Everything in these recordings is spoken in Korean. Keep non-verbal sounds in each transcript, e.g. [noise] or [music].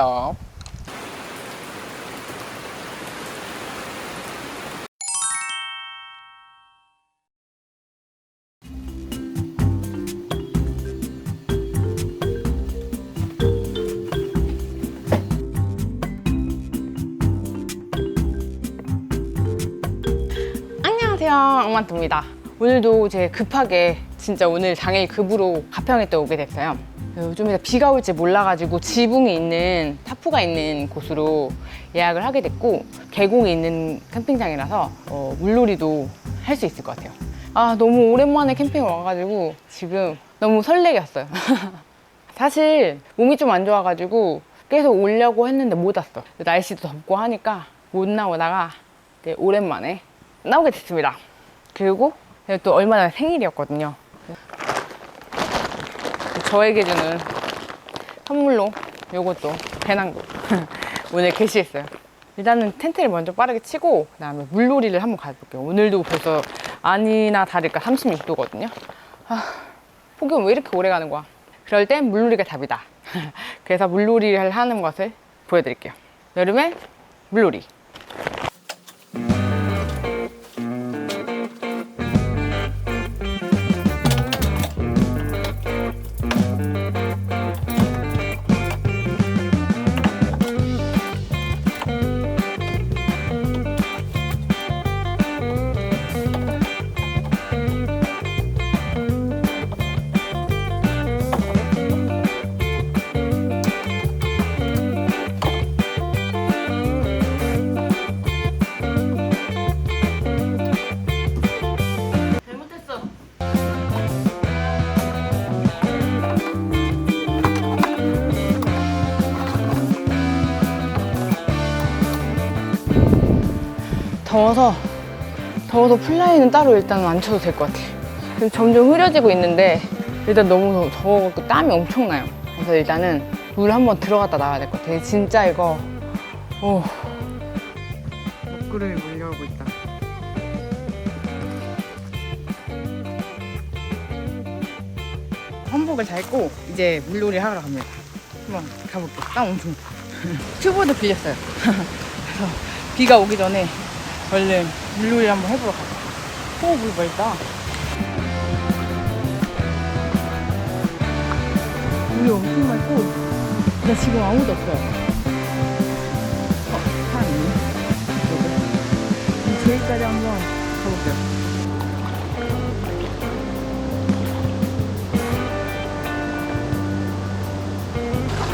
스톱. 안녕하세요. 엄마토입니다. 오늘도 제 급하게 진짜 오늘 당일 급으로 가평에 또 오게 됐어요. 좀 이따 비가 올지 몰라가지고 지붕이 있는 타프가 있는 곳으로 예약을 하게 됐고 계곡이 있는 캠핑장이라서 어, 물놀이도 할 수 있을 것 같아요. 아 너무 오랜만에 캠핑 와가지고 지금 너무 설레게 왔어요. [laughs] 사실 몸이 좀 안 좋아가지고 계속 오려고 했는데 못 왔어. 날씨도 덥고 하니까 못 나오다가 오랜만에 나오게 됐습니다. 그리고 또 얼마 전에 생일이었거든요. 저에게 주는 선물로 요것도 배낭도 [laughs] 오늘 게시했어요. 일단은 텐트를 먼저 빠르게 치고 그다음에 물놀이를 한번 가볼게요. 오늘도 벌써 아니나 다를까 36도거든요. 아, 폭염 왜 이렇게 오래 가는 거야? 그럴 땐 물놀이가 답이다. [laughs] 그래서 물놀이를 하는 것을 보여드릴게요. 여름에 물놀이. 더워서 더워서 플라이는 따로 일단 안 쳐도 될 것 같아요. 점점 흐려지고 있는데 일단 너무 더워갖고 땀이 엄청나요. 그래서 일단은 물 한번 들어갔다 나와야 될 것 같아요. 진짜 이거 오 먹구름이 몰려오고 있다. 한복을 다 입고 이제 물놀이 하러 갑니다. 한번 가볼게요. 땀 엄청. [laughs] 튜브도 빌렸어요. [laughs] 그래서 비가 오기 전에 얼른 물놀이 한번 해보러 가자. 오, 물 맑다. 물이 엄청 맑고, 근데 지금 아무도 없어요. 어, 사람 있네. 저기까지 한번 가볼게요.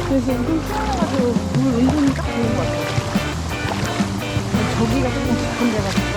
근데 지금 좀 시원해가지고 물 은근히 딱 좋은 것 같아요. 저기가 조금 깊은 데가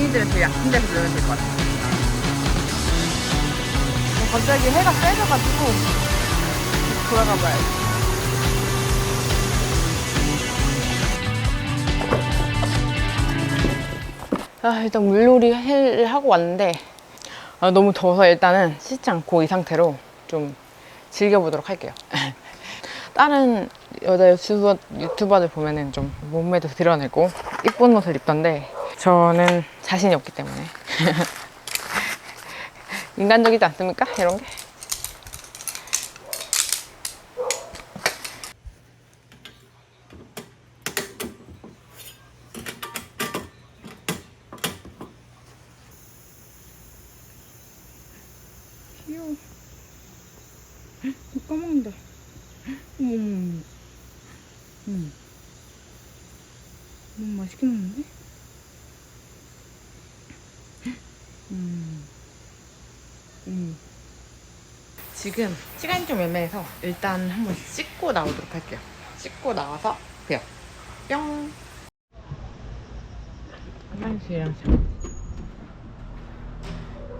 아이들은 되게 약한 데서 놀면 될 것 같아. 어, 갑자기 해가 세져가지고 돌아가 봐야지. 아, 일단 물놀이 를 하고 왔는데 아, 너무 더워서 일단은 씻지 않고 이 상태로 좀 즐겨보도록 할게요. [laughs] 다른 여자 유튜버, 유튜버들 보면은 좀 몸매도 드러내고 이쁜 옷을 입던데 저는 자신이 없기 때문에 [laughs] 인간적이지 않습니까? 이런 게? 귀여워. 까먹는다. 음. 음. 너무 맛있게 먹는데? 음. 음. 지금 시간이 좀 애매해서 일단 한번 씻고 나오도록 할게요. 씻고 나와서 봬요. 뿅. 화장실이랑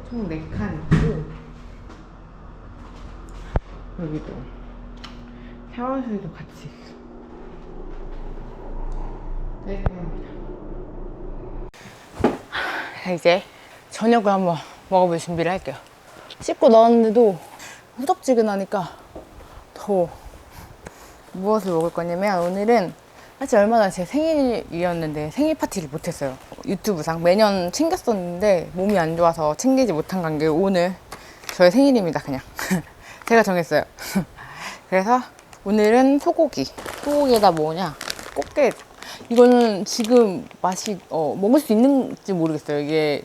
총 4칸 있고 여기도 샤워실도 같이 있어. 네, 자, 이제 저녁을 한번 먹어볼 준비를 할게요. 씻고 나왔는데도 후덥지근하니까 더워. 무엇을 먹을 거냐면 오늘은 사실 얼마 전에 제 생일이었는데 생일 파티를 못했어요. 유튜브상 매년 챙겼었는데 몸이 안 좋아서 챙기지 못한 관계 오늘 저의 생일입니다. 그냥 [laughs] 제가 정했어요. [laughs] 그래서 오늘은 소고기. 소고기에다 뭐냐? 꽃게. 이거는 지금 맛이 어, 먹을 수 있는지 모르겠어요. 이게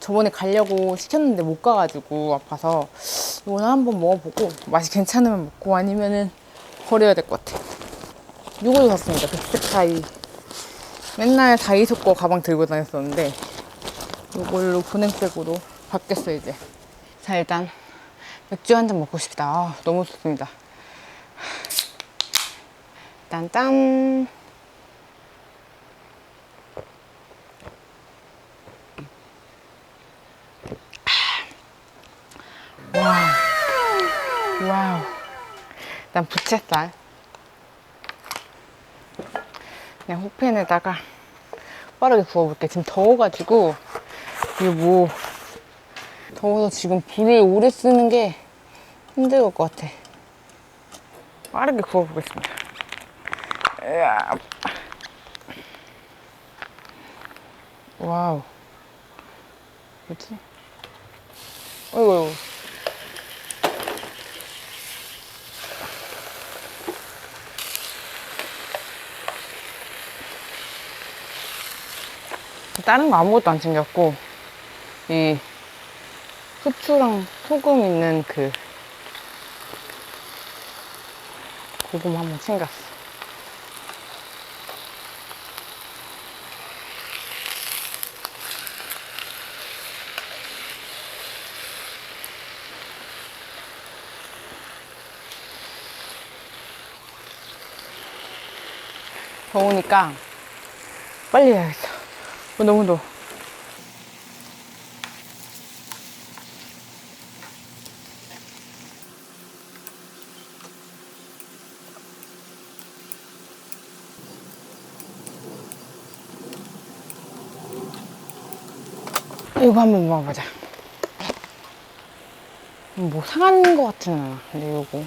저번에 가려고 시켰는데 못 가가지고 아파서 이거는 한번 먹어보고 맛이 괜찮으면 먹고 아니면은 버려야 될 것 같아. 이걸로 샀습니다. 백색 타이. 맨날 다이소 거 가방 들고 다녔었는데 이걸로 보냉백으로 바뀌었어요 이제. 자 일단 맥주 한 잔 먹고 싶다. 아, 너무 좋습니다. 일단 와우. 와우. 일단 부채살. 그냥 후팬에다가 빠르게 구워볼게. 지금 더워가지고, 이게 뭐, 더워서 지금 불을 오래 쓰는 게 힘들 것 같아. 빠르게 구워보겠습니다. 으아. 와우. 뭐지? 어이구, 어이구. 다른 거 아무것도 안 챙겼고, 이 후추랑 소금 있는 그 고구마 한번 챙겼어. 더우니까 빨리 해야겠어. 어, 너무 더워. 이거 한번 먹어보자. 뭐 상한 거 같지는 않아. 근데 요거.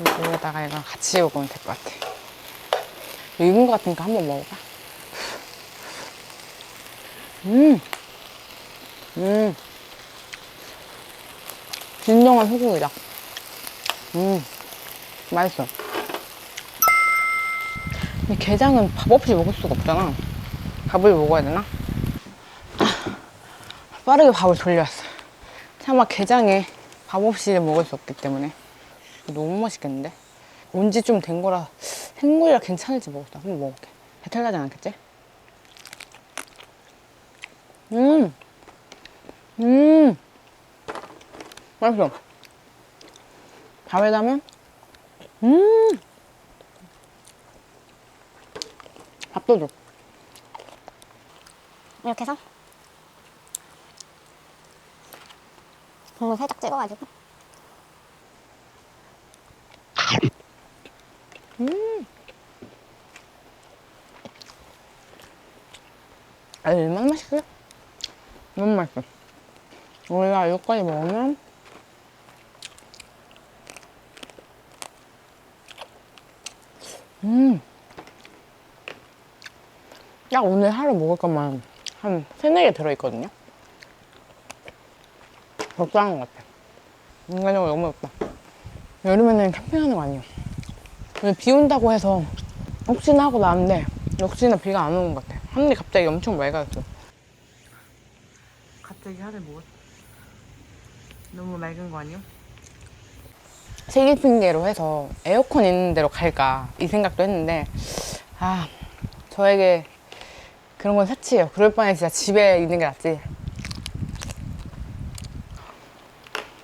이거에다가 이거 같이 먹으면 될 것 같아. 익은 거 같으니까 한번 먹어봐. 음. 음. 진정한 소고기다. 음. 맛있어. 근데 게장은 밥 없이 먹을 수가 없잖아. 밥을 먹어야 되나? 빠르게 밥을 돌려왔어. 차마 게장에 밥 없이 먹을 수 없기 때문에. 너무 맛있겠는데? 온 지 좀 된 거라 생물이라 괜찮을지 모르겠다. 한번 먹어볼게. 배탈 나진 않겠지? 음! 음! 맛있어. 밥에다 하면, 음! 밥도 줘. 이렇게 해서 국물 살짝 찍어가지고 아, 얼마나 맛있어요? 너무 맛있어. 우리가 이거까지 먹으면 음. 딱 오늘 하루 먹을 것만 한 세네 개 들어있거든요. 적당한 것 같아. 인간적으로 너무 맵다. 여름에는 캠핑하는 거 아니에요. 비 온다고 해서 혹시나 하고 나왔는데 역시나 비가 안 오는 것 같아. 하늘이 갑자기 엄청 맑아졌어. 갑자기 하늘 뭐 너무 맑은 거 아니요? 세기 핑계로 해서 에어컨 있는 데로 갈까 이 생각도 했는데 아 저에게 그런 건 사치예요. 그럴 바에 진짜 집에 있는 게 낫지.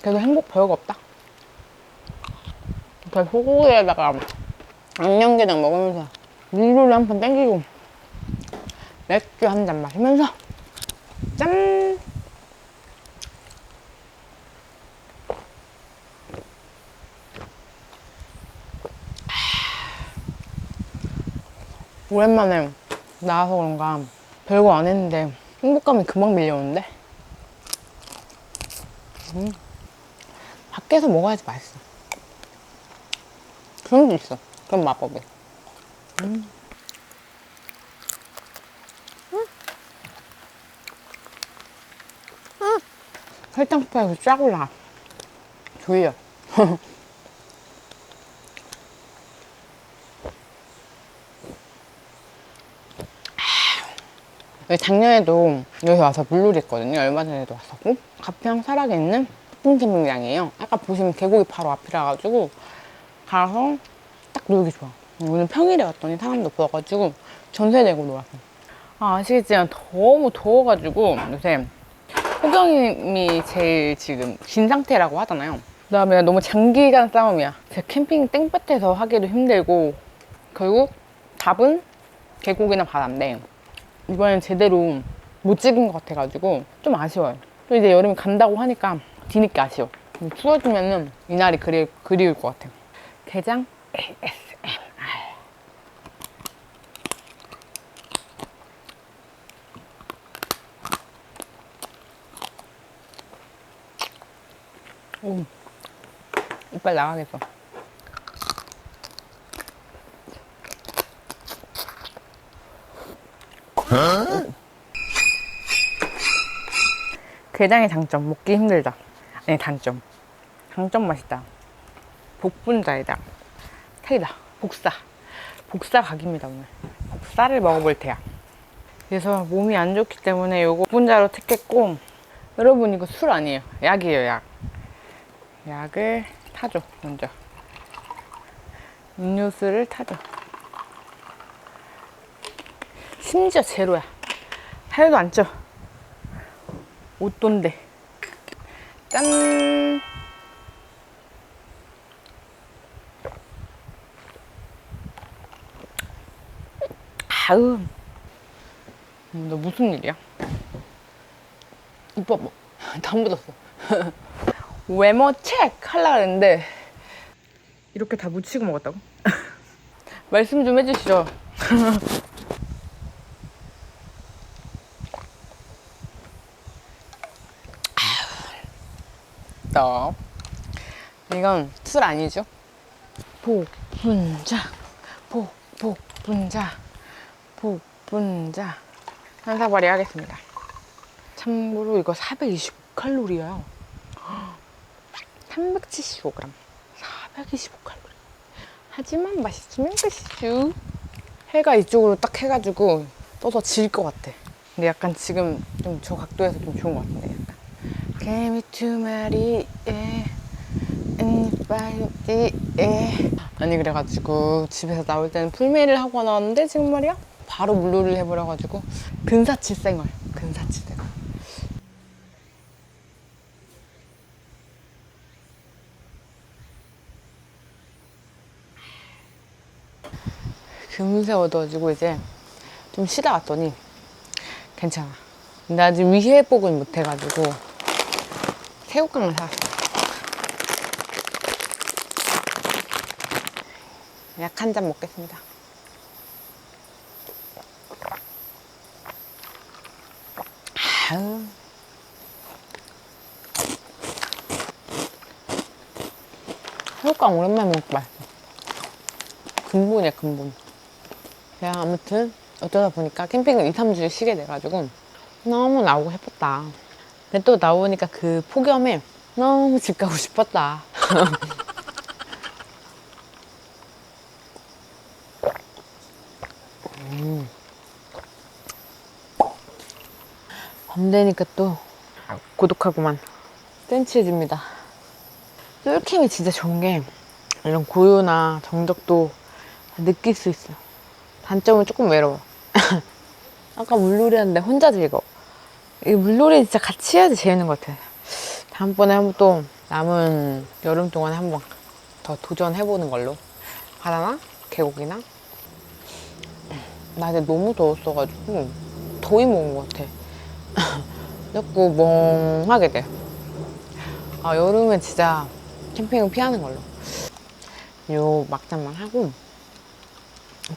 그래도 행복 별거 없다. 그 소고기에다가 양념게장 먹으면서 물을 한판 땡기고 맥주 한 잔 마시면서 짠! 오랜만에 나와서 그런가 별거 안 했는데 행복감이 금방 밀려오는데? 음. 밖에서 먹어야지 맛있어. 그런 게 있어 그런 마법이. 음. 설탕 스파이크 쫙 올라 졸려 [laughs] 작년에도 여기 와서 물놀이 했거든요. 얼마 전에도 왔었고. 가평 살악에 있는 폭풍캠핑장이에요. 아까 보시면 계곡이 바로 앞이라 가지고 가서 딱 놀기 좋아. 오늘 평일에 왔더니 사람도 없어가지고 전세 내고 놀았어. 아, 아시겠지만 너무 더워가지고 요새 호경님이 제일 지금 긴 상태라고 하잖아요. 그 다음에 너무 장기간 싸움이야. 제가 캠핑 땡볕에서 하기도 힘들고 결국 답은 계곡이나 바다인데 이번엔 제대로 못 찍은 것 같아가지고 좀 아쉬워요. 또 이제 여름이 간다고 하니까 뒤늦게 아쉬워. 추워지면은 이날이 그리, 그리울 것 같아요. 게장 ASMR. 오, 이빨 나가겠어. 게장의 장점 먹기 힘들다. 아니 단점. 장점 맛있다. 복분자에다. 사이다. 복사. 복사 각입니다 오늘. 복사를 먹어볼 테야. 그래서 몸이 안 좋기 때문에 요거 복분자로 택했고 여러분 이거 술 아니에요. 약이에요 약. 약을 타줘 먼저. 음료수를 타줘. 심지어 제로야. 하나도 안 쪄. 옷돈데. 짠! 아우. 음, 너 무슨 일이야? 이뻐, 뭐. 다 묻었어. [laughs] 외모 체크 하려고 했는데, 이렇게 다 묻히고 먹었다고? [laughs] 말씀 좀 해주시죠. [laughs] 떡. 이건 술 아니죠? 복분자, 복복분자, 복분자. 한 사발이 하겠습니다. 참고로 이거 425칼로리야. 375g. 425칼로리. 하지만 맛있으면 끝이죠. 해가 이쪽으로 딱 해가지고 떠서 질 것 같아. 근데 약간 지금 좀 저 각도에서 좀 좋은 것 같은데. 개미 두 마리에 이빨띠에 아니 그래가지고 집에서 나올 때는 풀메이를 하고 나왔는데 지금 말이야? 바로 물놀이를 해버려가지고 근사치 생얼 근사치 생얼 금세 얻어지고 이제 좀 쉬다 왔더니 괜찮아. 근데 아직 위해복은 못해가지고 새우깡을 사왔어요. 약 한 잔 먹겠습니다. 아유. 새우깡 오랜만에 먹고 맛있어. 근본이야, 근본. 그냥 아무튼 어쩌다 보니까 캠핑을 2, 3주 쉬게 돼가지고 너무 나오고 싶었다. 근데 또 나오니까 그 폭염에 너무 집 가고 싶었다. 음. 밤 되니까 또 고독하구만. 센치해집니다. 솔캠이 진짜 좋은 게 이런 고요나 정적도 느낄 수 있어요. 단점은 조금 외로워. [laughs] 아까 물놀이 하는데 혼자 즐거워. 이 물놀이 진짜 같이 해야지 재밌는 것 같아. 다음번에 한번 또 남은 여름 동안에 한번 더 도전해보는 걸로. 바다나 계곡이나. 나 이제 너무 더웠어가지고 더위 먹은 것 같아. [laughs] 자꾸 멍하게 돼. 아, 여름엔 진짜 캠핑은 피하는 걸로. 요 막장만 하고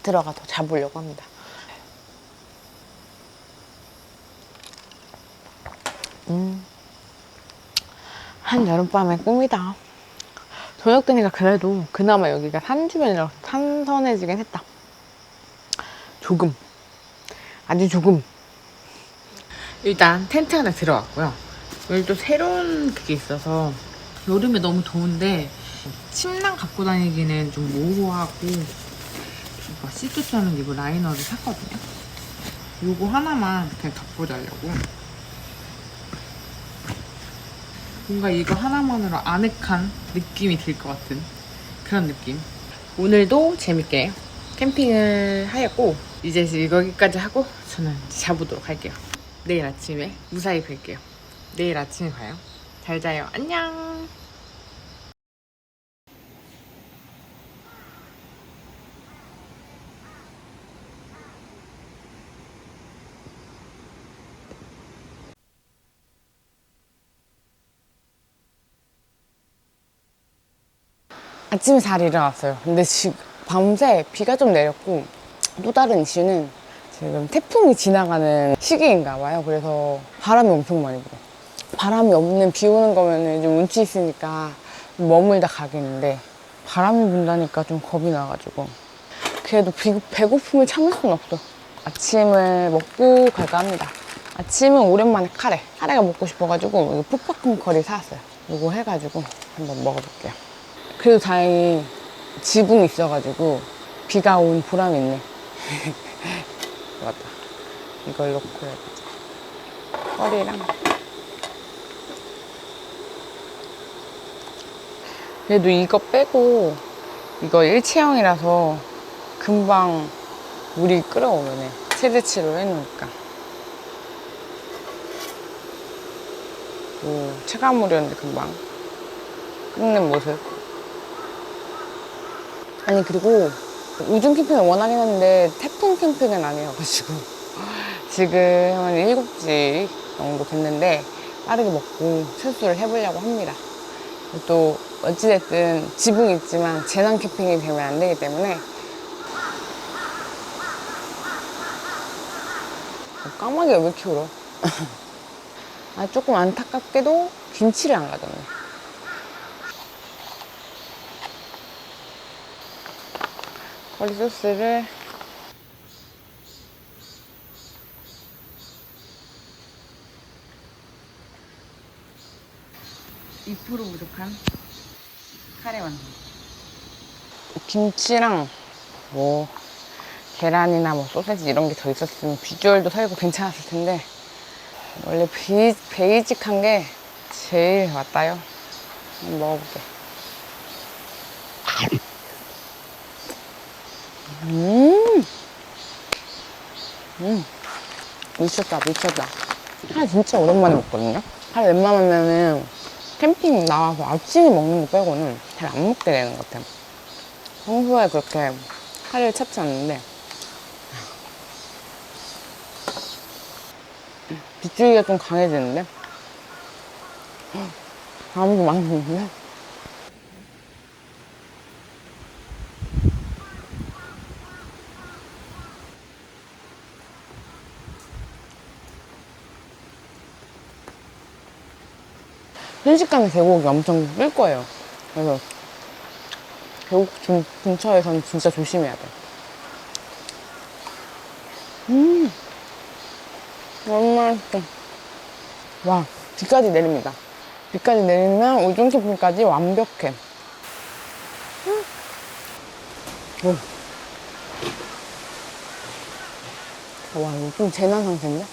들어가서 자보려고 합니다. 음, 한 여름밤의 꿈이다. 저녁 되니까 그래도 그나마 여기가 산 주변이라 산선해지긴 했다. 조금. 아주 조금. 일단 텐트 하나 들어왔고요. 여기 또 새로운 그게 있어서 여름에 너무 더운데 침낭 갖고 다니기는 좀 모호하고 이거 시트처럼 이거 라이너를 샀거든요. 요거 하나만 그냥 갖고 자려고. 뭔가 이거 하나만으로 아늑한 느낌이 들 것 같은 그런 느낌. 오늘도 재밌게 캠핑을 하였고 이제 여기까지 하고 저는 자보도록 할게요. 내일 아침에 무사히 뵐게요. 내일 아침에 봐요. 잘 자요. 안녕. 아침에 잘 일어났어요. 근데 지금 밤새 비가 좀 내렸고 또 다른 이슈는 지금 태풍이 지나가는 시기인가 봐요. 그래서 바람이 엄청 많이 불어요. 바람이 없는 비 오는 거면은 좀 운치 있으니까 머물다 가겠는데 바람이 분다니까 좀 겁이 나가지고 그래도 비- 배고픔을 참을 수는 없어. 아침을 먹고 갈까 합니다. 아침은 오랜만에 카레. 카레가 먹고 싶어가지고 풋바꿈 커리 사왔어요. 이거 해가지고 한번 먹어볼게요. 그래도 다행히 지붕이 있어가지고 비가 온 보람이 있네. [laughs] 맞다. 이걸 넣고 해야겠다. 허리랑. 그래도 이거 빼고 이거 일체형이라서 금방 물이 끓어오네. 세대치로 해놓으니까. 오, 체감물이었는데 금방 끓는 모습. 아니 그리고 우중 캠핑을 원하긴 하는데 태풍 캠핑은 아니어가지고 [laughs] 지금 한 7시 정도 됐는데 빠르게 먹고 철수를 해보려고 합니다. 또 어찌됐든 지붕이 있지만 재난 캠핑이 되면 안 되기 때문에 어, 까마귀가 왜 이렇게 울어? [laughs] 아 조금 안타깝게도 김치를 안 가져왔 네. 커리 소스를. (2% 부족한) 카레 완성. 김치랑 뭐 계란이나 뭐 소세지 이런 게 더 있었으면 비주얼도 살고 괜찮았을 텐데 원래 비, 베이직한 게 제일 맞다요. 먹어볼게 음, 음, 미쳤다, 미쳤다. 하 진짜 오랜만에 먹거든요. 하 웬만하면은 캠핑 나와서 아침에 먹는 거 빼고는 잘 안 먹게 되는 것 같아요. 평소에 그렇게 하를 찾지 않는데 음, 미, 뒷줄기가 좀 강해지는데? 아무도 많은데? 순식간에 계곡이 엄청 뜰 거예요. 그래서 계곡 근- 근처에서는 진짜 조심해야 돼. 음, 너무 맛있어. 와, 비까지 내립니다. 비까지 내리면 우중 캠핑까지 완벽해. 음. 음. 와, 이거 좀 재난 상태인데?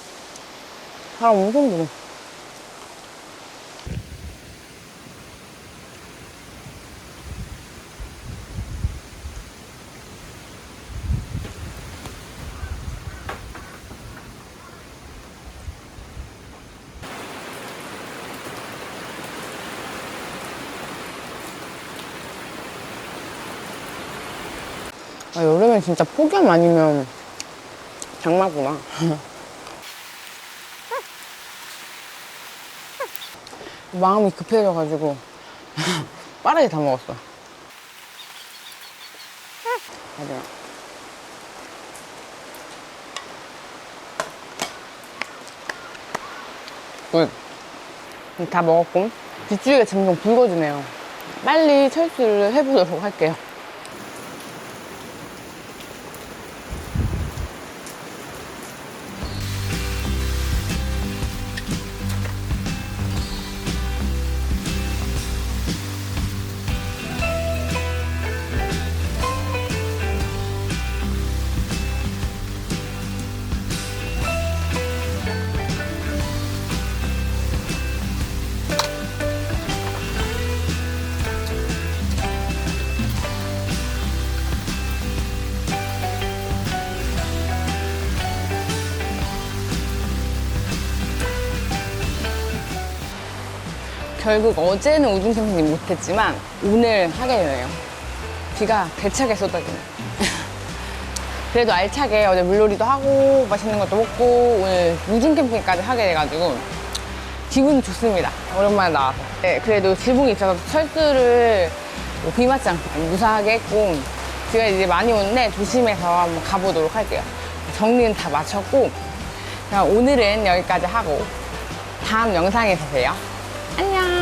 사람 엄청 들어. 아, 여름에 진짜 폭염 아니면 장마구나. [laughs] 마음이 급해져가지고 [laughs] 빠르게 다 먹었어. 맞아. 굿. 다 먹었고 뒷줄기가 점점 붉어지네요. 빨리 철수를 해보도록 할게요. 결국 어제는 우중 캠핑 못했지만 오늘 하게 되네요. 비가 대차게 쏟아지네. [laughs] 그래도 알차게 어제 물놀이도 하고 맛있는 것도 먹고 오늘 우중 캠핑까지 하게 돼가지고 기분이 좋습니다. 오랜만에 나와서. 네, 그래도 지붕이 있어서 철수를 뭐비 맞지 않고 무사하게 했고 비가 이제 많이 오는데 조심해서 한번 가보도록 할게요. 정리는 다 마쳤고 오늘은 여기까지 하고 다음 영상에서 봬요. 안녕.